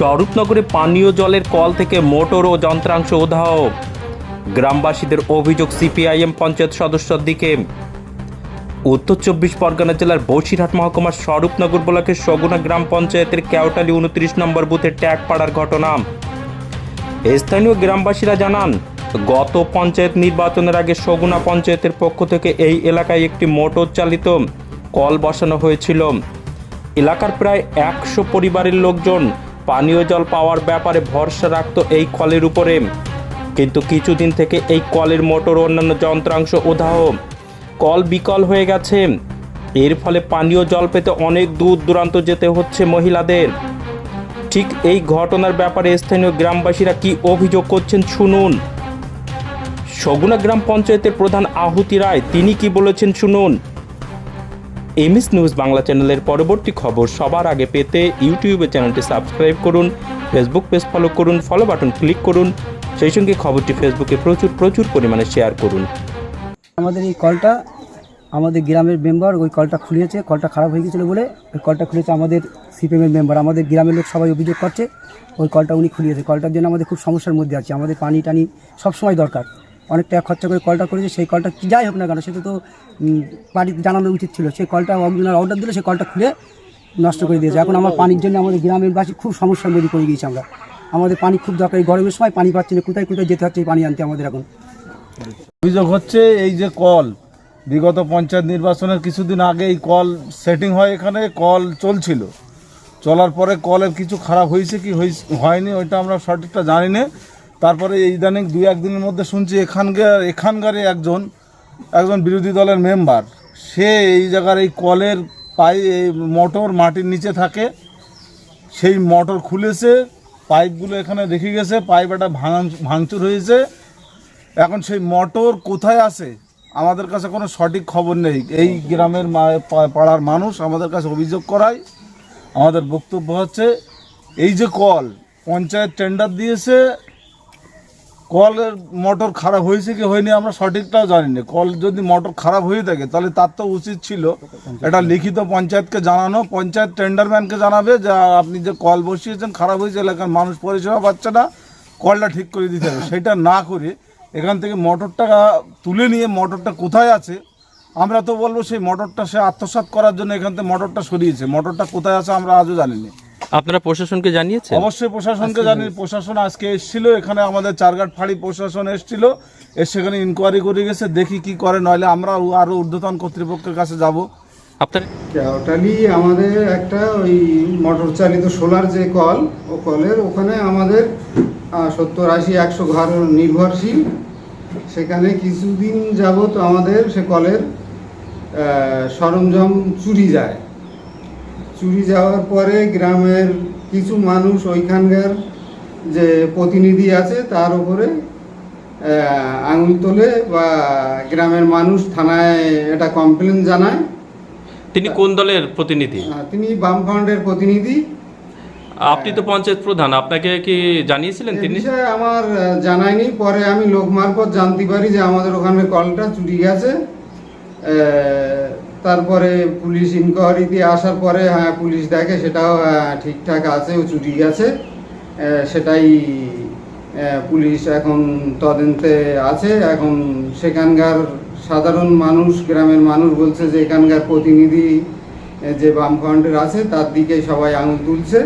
স্বরূপনগরে পানীয় জলের কল থেকে মোটর ও যন্ত্রাংশ উধাও। গ্রামবাসীদের অভিযোগ সিপিআইএম পঞ্চায়েত সদস্যর দিকে। উত্তর চব্বিশ পরগনা জেলার বসিরহাট মহকুমার স্বরূপনগর ব্লকের সগুনা গ্রাম পঞ্চায়েতের কেওটালি উনত্রিশ নম্বর বুথে ট্যাগ পাড়ার ঘটনা। স্থানীয় গ্রামবাসীরা জানান, গত পঞ্চায়েত নির্বাচনের আগে সগুনা পঞ্চায়েতের পক্ষ থেকে এই এলাকায় একটি মোটর চালিত কল বসানো হয়েছিল। এলাকার প্রায় একশো পরিবারের লোকজন পানীয় জল পাওয়ার ব্যাপারে ভরসা রাখত এই কলের উপরে। কিন্তু কিছুদিন থেকে এই কলের মোটর অন্যান্য যন্ত্রাংশ উধাহ কল বিকল হয়ে গেছে। এর ফলে পানীয় জল পেতে অনেক দূর দূরান্ত যেতে হচ্ছে মহিলাদের। ঠিক এই ঘটনার ব্যাপারে স্থানীয় গ্রামবাসীরা কি অভিযোগ করছেন শুনুন। সগুনা গ্রাম পঞ্চায়েতের প্রধান আহুতি রায়, তিনি কি বলেছেন শুনুন। এমএস নিউজ বাংলা চ্যানেলের পরবর্তী খবর সবার আগে পেতে ইউটিউবে চ্যানেলটি সাবস্ক্রাইব করুন, ফেসবুক পেজ ফলো করুন, ফলো বাটন ক্লিক করুন, সেই সঙ্গে খবরটি ফেসবুকে প্রচুর প্রচুর পরিমাণে শেয়ার করুন। আমাদের এই কলটা, আমাদের গ্রামের মেম্বার ওই কলটা খুলিয়েছে, কলটা খারাপ হয়ে গেছিল বলে ওই কলটা খুলেছে আমাদের সিপিএমের মেম্বার। আমাদের গ্রামের লোক সবাই অভিযোগ করছে, ওই কলটা উনি খুলিয়েছে। কলটার জন্য আমাদের খুব সমস্যার মধ্যে আছে। আমাদের পানি টানি সব সময় দরকার। অনেক টাকা খরচা করে কলটা করেছে, সেই কলটা যাই হোক না কেন সেটা তো বাড়িতে জানানো উচিত ছিল। সেই কলটা একজনের অর্ডার দিলে, সেই কলটা খুলে নষ্ট করে দিয়েছে। এখন আমার পানির জন্য আমাদের গ্রামের বাসী খুব সমস্যার মধ্যে পড়ে গিয়েছি আমরা। আমাদের পানি খুব দরকার, এই গরমের সময় পানি পাচ্ছি না, কোথায় কোথায় যেতে হচ্ছে পানি আনতে আমাদের এখন? অভিযোগ হচ্ছে এই যে কল, বিগত পঞ্চায়েত নির্বাচনের কিছুদিন আগে এই কল সেটিং হয় এখানে, কল চলছিল। চলার পরে কলের কিছু খারাপ হয়েছে কি হয়নি, ওইটা আমরা সঠিকটা জানি না। তারপরে এই ইদানিং দুই একদিনের মধ্যে শুনছি এখানকার, এখানকারই একজন একজন বিরোধী দলের মেম্বার সে এই জায়গার এই কলের পাই, এই মোটর মাটির নিচে থাকে। সেই মোটর খুলেছে, পাইপগুলো এখানে রেখে গেছে, পাইপ একটা ভাঙা ভাঙচুর হয়েছে। এখন সেই মোটর কোথায় আছে? আমাদের কাছে কোনো সঠিক খবর নেই। এই গ্রামের পাড়ার মানুষ আমাদের কাছে অভিযোগ করায়। আমাদের বক্তব্য হচ্ছে, এই যে কল, পঞ্চায়েত টেন্ডার দিয়েছে কলের মোটর খারাপ হয়েছে কি হয়নি আমরা সঠিকটাও জানি না কল যদি মোটর খারাপ হয়ে থাকে, তাহলে তার তো উচিত ছিল এটা লিখিত পঞ্চায়েতকে জানানো, পঞ্চায়েত টেন্ডারম্যানকে জানাবে যে আপনি যে কল বসিয়েছেন, খারাপ হয়েছে এলাকার মানুষ, পরিষেবা পাচ্ছে না, কলটা ঠিক করে দিতে হবে। সেটা না করে এখান থেকে মোটরটা তুলে নিয়ে মোটরটা কোথায় আছে, আমরা তো বলব সেই মোটরটা সে আত্মসাৎ করার জন্য এখান থেকে মোটরটা সরিয়েছে। মোটরটা কোথায় আছে আমরা আজও জানি না আপনারা প্রশাসনকে জানিয়েছেন? অবশ্যই প্রশাসনকে জানি প্রশাসন আজকে এসেছিল এখানে আমাদের চারঘাট ফাঁড়ি প্রশাসন এসেছিল এসে সেখানে ইনকোয়ারি করে গেছে দেখি কি করে নইলে আমরা আরও ঊর্ধ্বতন কর্তৃপক্ষের কাছে যাব। আপনার কেওটালি আমাদের একটা ওই মোটর চালিত সোলার যে কল ও কলের ওখানে আমাদের সত্তর আশি একশো ঘর নির্ভরশীল। সেখানে কিছুদিন যাবত আমাদের সে কলের সরঞ্জাম চুরি যায়। চুরি যাওয়ার পরে গ্রামের কিছু মানুষ ওইখানকার যে প্রতিনিধি আছে তার উপরে আঙুল তোলে বা গ্রামের মানুষ থানায় এটা কমপ্লেন জানায়। তিনি কোন দলের প্রতিনিধি? তিনি বামফ্রন্টের প্রতিনিধি। আপনি তো পঞ্চায়েত প্রধান আপনাকে কি জানিয়েছিলেন তিনি? আমার জানায়নি। পরে আমি লোক মারফত জানতে পারি যে আমাদের ওখানে কলটা চুরি গেছে। তারপরে পুলিশ ইনকোয়ারিতে আসার পরে হ্যাঁ পুলিশ দেখে সেটাও হ্যাঁ, ঠিকঠাক আছে ও চুরি গেছে। সেটাই পুলিশ এখন তদন্তে আছে। এখন সেখানকার সাধারণ মানুষ গ্রামের মানুষ বলছে যে এখানকার প্রতিনিধি যে বামফ্রন্টের আছে তার দিকে সবাই আঙুল তুলছে।